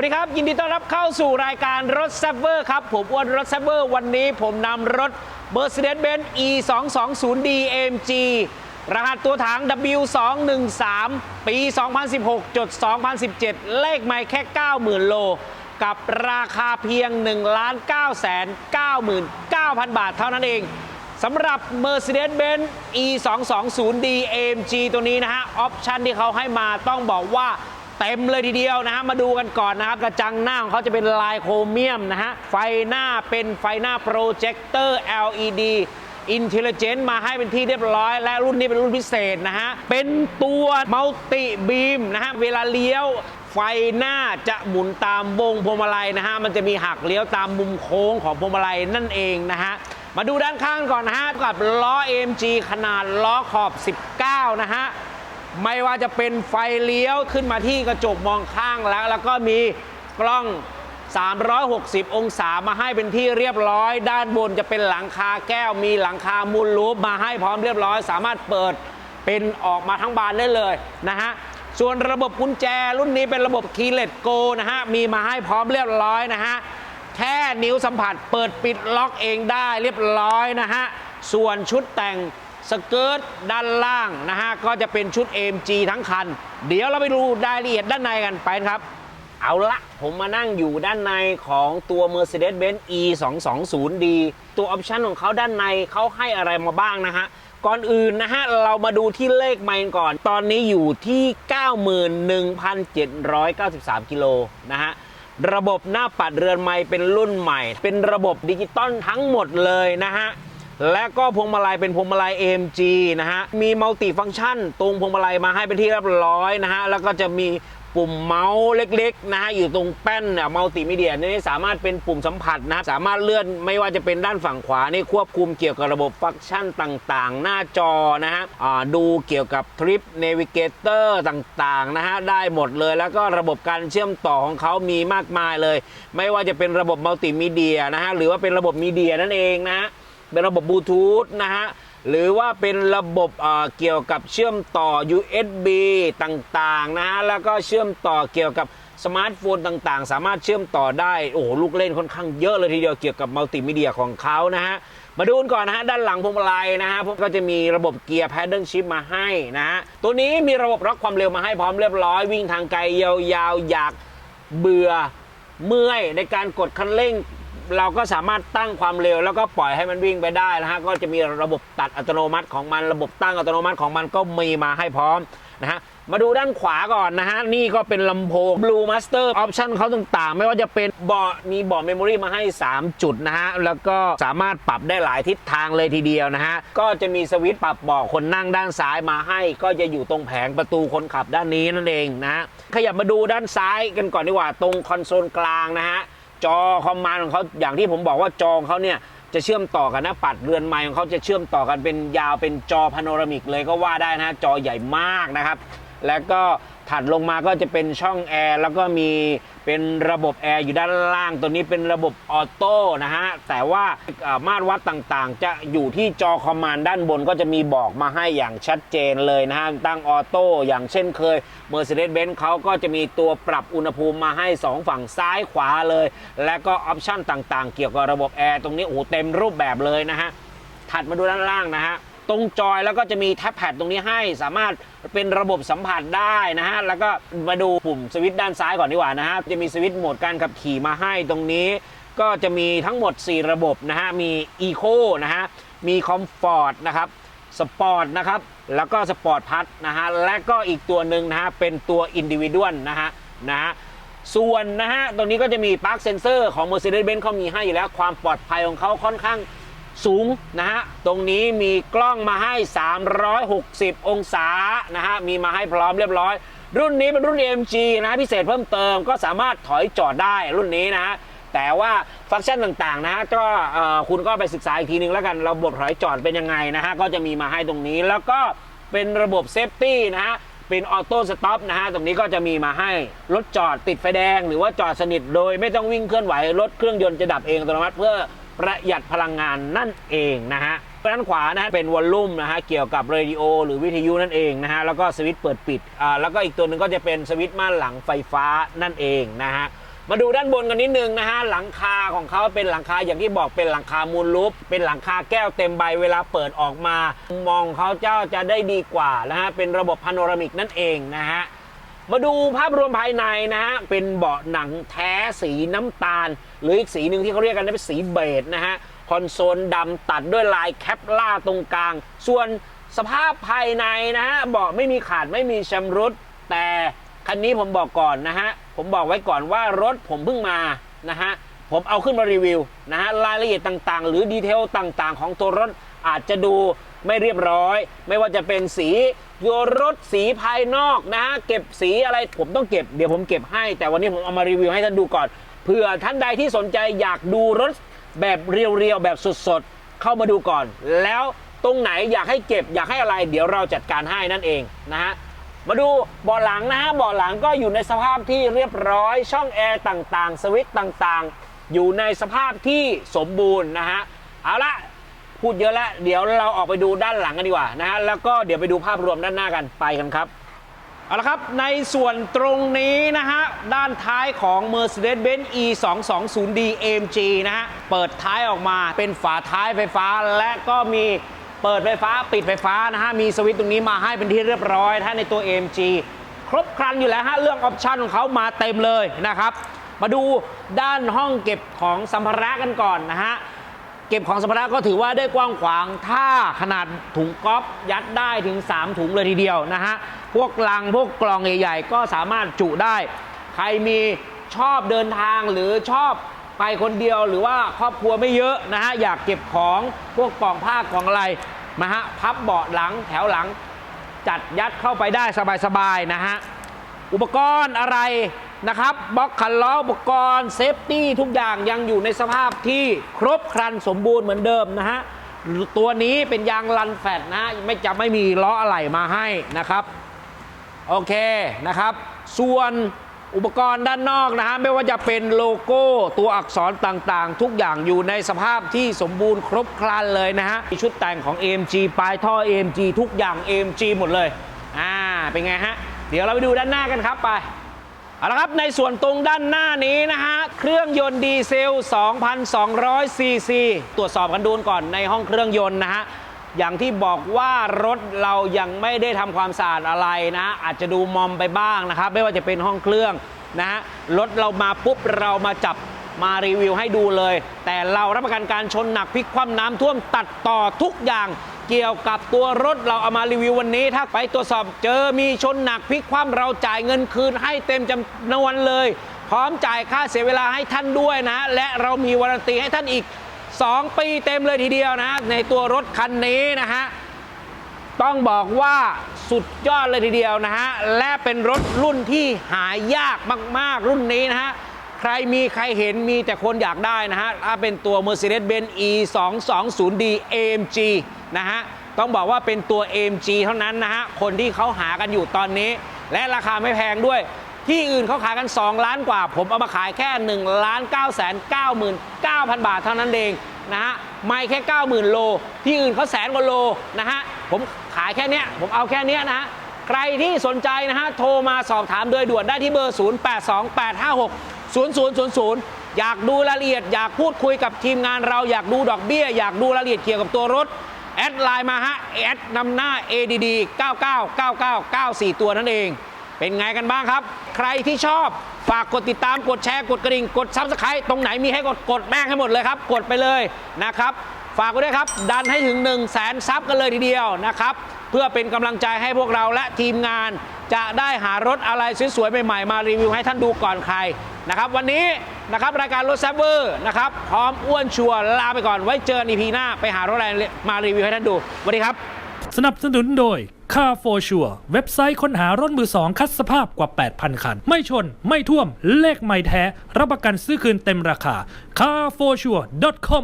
วัสดีครับ ยินดีต้อนรับเข้าสู่รายการรถแซฟเวอร์ครับ ผมอ้วนรถแซฟเวอร์วันนี้ผมนำรถ Mercedes-Benz E 2 2 0 D AMG รหัสตัวถัง W213 ปี 2016จด2017 เลขไม่แค่ 90,000 โล กับราคาเพียง 1 9 9 9 0 0บาทเท่านั้นเองสำหรับ Mercedes-Benz E 2 2 0 D AMG ตัวนี้นะฮะ ออปชันที่เขาให้มาต้องบอกว่า เต็มเลยทีเดียวนะฮะมาดูกันก่อนนะครับกระจังหน้าของเขาจะเป็นลายโครเมียมนะฮะไฟหน้าเป็นไฟหน้าโปรเจคเตอร์ LED Intelligent มาให้เป็นที่เรียบร้อย และรุ่นนี้เป็นรุ่นพิเศษนะฮะ เป็นตัวมัลติบีมนะฮะ เวลาเลี้ยวไฟหน้าจะหมุนตามวงพวงมาลัยนะฮะ มันจะมีหักเลี้ยวตามมุมโค้งของพวงมาลัยนั่นเองนะฮะ มาดูด้านข้างก่อนนะฮะ กับล้อ AMG ขนาดล้อขอบ 19 นะฮะ ไม่ว่าจะเป็นไฟเลี้ยวขึ้นมาที่กระจกมองข้างแล้ว แล้วก็มีกล้อง 360 องศามาให้เป็นที่เรียบร้อย ด้านบนจะเป็นหลังคาแก้ว มีหลังคามูลรูปมาให้พร้อมเรียบร้อย สามารถเปิดเป็นออกมาทั้งบานได้เลยนะฮะส่วนระบบกุญแจรุ่นนี้เป็นระบบ Keyless Go นะฮะมีมาให้พร้อมเรียบร้อยนะฮะแค่นิ้วสัมผัสเปิดปิดล็อกเองได้เรียบร้อยนะฮะส่วนชุดแต่ง สเกิร์ตด้านล่างนะฮะก็จะเป็นชุด AMG ทั้งคัน เดี๋ยวเราไปดูรายละเอียดด้านในกันไปครับ เอาละผมมานั่งอยู่ด้านในของตัว Mercedes-Benz E 2 2 0 D ตัวออปชันของเขาด้านในเขาให้อะไรมาบ้างนะฮะ ก่อนอื่นนะฮะ เรามาดูที่เลขไมล์ก่อน ตอนนี้อยู่ที่ 91,793 กิโลนะฮะระบบหน้าปัดเรือนไม้เป็นรุ่นใหม่ เป็นระบบดิจิตอลทั้งหมดเลยนะฮะ และก็พวงมาลัยเป็นพวงมาลัย AMG นะฮะ มีมัลติฟังก์ชันตรงพวงมาลัยมาให้เป็นที่เรียบร้อยนะฮะ แล้วก็จะมีปุ่มเมาส์เล็กๆนะฮะอยู่ตรงแป้นเนี่ยมัลติมีเดียนี่สามารถเป็นปุ่มสัมผัสนะสามารถเลื่อนไม่ว่าจะเป็นด้านฝั่งขวานี่ควบคุมเกี่ยวกับระบบฟังก์ชันต่างๆ หน้าจอนะฮะดูเกี่ยวกับทริปเนวิเกเตอร์ต่างๆนะฮะได้หมดเลยแล้วก็ระบบการเชื่อมต่อของเขามีมากมายเลย ไม่ว่าจะเป็นระบบมัลติมีเดียนะฮะหรือว่าเป็นระบบมีเดียนั่นเองนะ เป็นระบบบลูทูธนะฮะหรือว่าเป็นระบบเเกี่ยวกับเชื่อมต่อ USB ต่างๆนะฮะแล้วก็เชื่อมต่อเกี่ยวกับสมาร์ทโฟนต่างๆ สามารถเชื่อมต่อได้ โอ้โหลูกเล่นค่อนข้างเยอะเลยทีเดียวเกี่ยวกับมัลติมีเดียของเขานะฮะมาดูกันก่อนนะฮะด้านหลังพวงมาลัยนะฮะกก็จะมีระบบเกียร์แพดเดิลชิพมาให้นะฮะตัวนี้มีระบบล็อกความเร็วมาให้พร้อมเรียบร้อย วิ่งทางไกลยาวๆอยากเบื่อเมื่อยในการกดคันเร่ง เราก็สามารถตั้งความเร็ว แล้วก็ปล่อยให้มันวิ่งไปได้นะฮะก็จะมีระบบตัดอัตโนมัติของมันระบบตั้งอัตโนมัติของมันก็มีมาให้พร้อมนะฮะมาดูด้านขวาก่อนนะฮะ นี่ก็เป็นลำโพง Blue Master Option เขาต่างๆ ไม่ว่าจะเป็นเบาะมีเบาะเมมโมรีมาให้ 3 จุดนะฮะ แล้วก็สามารถปรับได้หลายทิศทางเลยทีเดียวนะฮะ ก็จะมีสวิตช์ปรับเบาะคนนั่งด้านซ้ายมาให้ ก็จะอยู่ตรงแผงประตูคนขับด้านนี้นั่นเองนะฮะ ขยับมาดูด้านซ้ายกันก่อนดีกว่าตรงคอนโซลกลางนะฮะ จอคอมมานด์ของเขาอย่างที่ผมบอกว่าจอของเขาเนี่ยจะเชื่อมต่อกันนะปัดเรือนไม้ของเขาจะเชื่อมต่อกันเป็นยาวเป็นจอพาโนรามิกเลยก็ว่าได้นะฮะจอใหญ่มากนะครับ แล้วก็ถัดลงมาก็จะเป็นช่องแอร์แล้วก็มีเป็นระบบแอร์อยู่ด้านล่างตัวนี้เป็นระบบออโต้นะฮะ แต่ว่ามาตรวัดต่างๆ จะอยู่ที่จอคอมมานด์ด้านบนก็จะมีบอกมาให้อย่างชัดเจนเลยนะฮะ ตั้งออโต้อย่างเช่นเคย Mercedes-Benz เขาก็จะมีตัวปรับอุณหภูมิมาให้ 2 ฝั่งซ้ายขวาเลย และก็ออปชั่นต่างๆ เกี่ยวกับระบบแอร์ตรงนี้โอ้เต็มรูปแบบเลยนะฮะ ถัดมาดูด้านล่างนะฮะ ตรงจอยแล้วก็จะมีแท็บแพดตรงนี้ให้สามารถเป็นระบบสัมผัสได้นะฮะ แล้วก็มาดูปุ่มสวิตช์ด้านซ้ายก่อนดีกว่านะฮะ จะมีสวิตช์โหมดการขับขี่มาให้ตรงนี้ ก็จะมีทั้งหมด 4 ระบบนะฮะ มี Eco นะฮะ มี Comfort นะครับสปอร์ตนะครับ แล้วก็สปอร์ตพัทนะฮะ และก็อีกตัวหนึ่งนะฮะ เป็นตัวอินดิวิดวลนะฮะ นะฮะส่วนนะฮะ ตรงนี้ก็จะมีปลั๊กเซนเซอร์ของ Mercedes-Benz เขามีให้อยู่แล้ว ความปลอดภัยของเขาค่อนข้าง สูงนะฮะ ตรงนี้มีกล้องมาให้ 360 องศานะฮะ มีมาให้พร้อมเรียบร้อย รุ่นนี้เป็นรุ่น AMG นะฮะพิเศษเพิ่มเติมก็สามารถถอยจอดได้รุ่นนี้นะฮะแต่ว่าฟังก์ชันต่างๆนะฮะก็คุณก็ไปศึกษาอีกทีนึงแล้วกันระบบถอยจอดเป็นยังไงนะฮะก็จะมีมาให้ตรงนี้แล้วก็เป็นระบบเซฟตี้นะฮะเป็นออโต้สต็อปนะฮะตรงนี้ก็จะมีมาให้รถจอดติดไฟแดง หรือว่าจอดสนิทโดยไม่ต้องวิ่งเคลื่อนไหวรถเครื่องยนต์จะดับเองอัตโนมัติเพื่อ ประหยัดพลังงานนั่นเองนะฮะด้านขวานะฮะเป็นวอลลุ่มนะฮะเกี่ยวกับเรดิโอหรือวิทยุนั่นเองนะฮะแล้วก็สวิตช์เปิดปิดอ่าแล้วก็อีกตัวหนึ่งก็จะเป็นสวิตช์ม่านหลังไฟฟ้านั่นเองนะฮะมาดูด้านบนกันนิดนึงนะฮะหลังคาของเขาเป็นหลังคาอย่างที่บอกเป็นหลังคามูลลูปเป็นหลังคาแก้วเต็มใบเวลาเปิดออกมามองเขาเจ้าจะได้ดีกว่านะฮะเป็นระบบพาโนรามิกนั่นเองนะฮะ มาดูภาพรวมภายในนะฮะ เป็นเบาะหนังแท้สีน้ำตาล หรืออีกสีหนึ่งที่เขาเรียกกันเป็นสีเบจนะฮะ คอนโซลดำตัดด้วยลายแคปล่าตรงกลาง ส่วนสภาพภายในนะฮะเบาะไม่มีขาดไม่มีชำรุด แต่คันนี้ผมบอกก่อนนะฮะ ผมบอกไว้ก่อนว่ารถผมเพิ่งมานะฮะ ผมเอาขึ้นมารีวิวนะฮะ รายละเอียดต่างๆ หรือดีเทลต่างๆ ของตัวรถ อาจจะดูไม่เรียบร้อย ไม่ว่าจะเป็นสีโยรถสีภายนอกนะฮะเก็บสีอะไรผมต้องเก็บเดี๋ยวผมเก็บให้ แต่วันนี้ผมเอามารีวิวให้ท่านดูก่อนเผื่อท่านใดที่สนใจอยากดูรถแบบเรียวๆแบบสดๆ เข้ามาดูก่อน แล้วตรงไหนอยากให้เก็บอยากให้อะไร เดี๋ยวเราจัดการให้นั่นเองนะฮะมาดูเบาะหลังนะฮะเบาะหลังก็อยู่ในสภาพที่เรียบร้อย ช่องแอร์ต่างๆ สวิตต่างๆ อยู่ในสภาพที่สมบูรณ์นะฮะเอาละ พูดเยอะแล้วเดี๋ยวเราออกไปดูด้านหลังกันดีกว่านะฮะแล้วก็เดี๋ยวไปดูภาพรวมด้านหน้ากันไปกันครับเอาละครับในส่วนตรงนี้นะฮะด้านท้ายของ Mercedes-Benz E 2 2 0 D AMG นะฮะเปิดท้ายออกมาเป็นฝาท้ายไฟฟ้าและก็มีเปิดไฟฟ้าปิดไฟฟ้านะฮะมีสวิตช์ตรงนี้มาให้เป็นที่เรียบร้อยถ้าในตัว AMG ครบครันอยู่แล้วฮะเรื่องออปชันของเขามาเต็มเลยนะครับ มาดูด้านห้องเก็บของสัมภาระกันก่อนนะฮะ เก็บของสัมภาระก็ถือว่าได้กว้างขวางถ้าขนาดถุงก๊อฟยัดได้ถึง 3 ถุงเลยทีเดียวนะฮะ พวกลังพวกกล่องใหญ่ๆ ก็สามารถจุได้ ใครมีชอบเดินทางหรือชอบไปคนเดียวหรือว่าครอบครัวไม่เยอะนะฮะ อยากเก็บของพวกกล่องผ้ากล่องอะไรมาฮะพับเบาะหลังแถวหลังจัดยัดเข้าไปได้สบายๆนะฮะ อุปกรณ์อะไร นะครับบล็อกคันล้ออุปกรณ์เซฟตี้ทุกอย่างยังอยู่ในสภาพที่ครบครันสมบูรณ์เหมือนเดิมนะฮะตัวนี้เป็นยางลันแฟตนะฮะไม่จะไม่มีล้ออะไหล่มาให้นะครับ โอเคนะครับ ส่วนอุปกรณ์ด้านนอกนะฮะไม่ว่าจะเป็นโลโก้ตัวอักษรต่างๆ ทุกอย่างอยู่ในสภาพที่สมบูรณ์ครบครันเลยนะฮะมีชุดแต่งของ AMG ปลายท่อ AMG ทุกอย่าง AMG หมดเลย อ่าเป็นไงฮะ เดี๋ยวเราไปดูด้านหน้ากันครับไป เอาละครับในส่วนตรงด้านหน้านี้นะฮะ เครื่องยนต์ดีเซล 2,200 ซีซี ตรวจสอบกันดูก่อนในห้องเครื่องยนต์นะฮะ อย่างที่บอกว่ารถเรายังไม่ได้ทำความสะอาดอะไรนะ อาจจะดูมอมไปบ้างนะครับ ไม่ว่าจะเป็นห้องเครื่องนะฮะ รถเรามาปุ๊บเรามาจับ มารีวิวให้ดูเลย แต่เรารับประกันการชนหนักพลิกคว่ำน้ำท่วมตัดต่อทุกอย่างเกี่ยวกับตัวรถเราเอามารีวิววันนี้ ถ้าไปตรวจสอบเจอมีชนหนักพลิกคว่ำเราจ่ายเงินคืนให้เต็มจำนวนเลย พร้อมจ่ายค่าเสียเวลาให้ท่านด้วยนะ และเรามีวารันตีให้ท่านอีก 2 ปีเต็มเลยทีเดียวนะ ในตัวรถคันนี้นะฮะต้องบอกว่าสุดยอดเลยทีเดียวนะฮะ และเป็นรถรุ่นที่หายากมาก ๆ รุ่นนี้นะฮะ ใครมีใครเห็นมีแต่คนอยากได้นะฮะถ้าเป็นตัว Mercedes-Benz E 2 2 0 D AMG นะฮะต้องบอกว่าเป็นตัว AMG เท่านั้นนะฮะคนที่เขาหากันอยู่ตอนนี้ และราคาไม่แพงด้วย ที่อื่นเขาขายกัน 2 ล้านกว่า ผมเอามาขายแค่1ล้าน9 9 9 0 0บาทเท่านั้นเองนะฮะไม่แค่ 90,000 โล ที่อื่นเขาแสนกว่าโลนะฮะผมขายแค่เนี้ยผมเอาแค่เนี้ยนะฮะใครที่สนใจนะฮะโทรมาสอบถามโดยด่วนได้ที่เบอร์ 0000 อยากดูรายละเอียด อยากพูดคุยกับทีมงานเราอยากดูดอกเบี้ย อยากดูรายละเอียดเกี่ยวกับตัวรถ แอดไลน์มาฮะ แอดนำหน้า ADD 999994 ตัวนั่นเอง เป็นไงกันบ้างครับ ใครที่ชอบฝากกดติดตามกดแชร์กดกระดิ่ง กดซับสไครต์ตรงไหนมีให้กดกดแม่งให้หมดเลยครับ กดไปเลยนะครับ ฝากไว้ด้วยครับ ดันให้ถึง 1 0 0 0 0แสนซับกันเลยทีเดียวนะครับ เพื่อเป็นกำลังใจให้พวกเราและทีมงาน จะได้หารถอะไรสวยๆใหม่ๆมารีวิวให้ท่านดูก่อนใคร นะครับวันนี้นะครับรายการรถแซฟเวอร์นะครับพร้อมอ้วนชัวร์ลาไปก่อนไว้เจอนีพีหน้าไปหารถอะไรมารีวิวให้ท่านดูสวัสดีครับ สนับสนุนโดย Car for Sure เว็บไซต์ค้นหารถมือสองคัดสภาพกว่า 8,000 คัน ไม่ชนไม่ท่วมเลขไม่แท้ รับประกันซื้อคืนเต็มราคา carforsure.com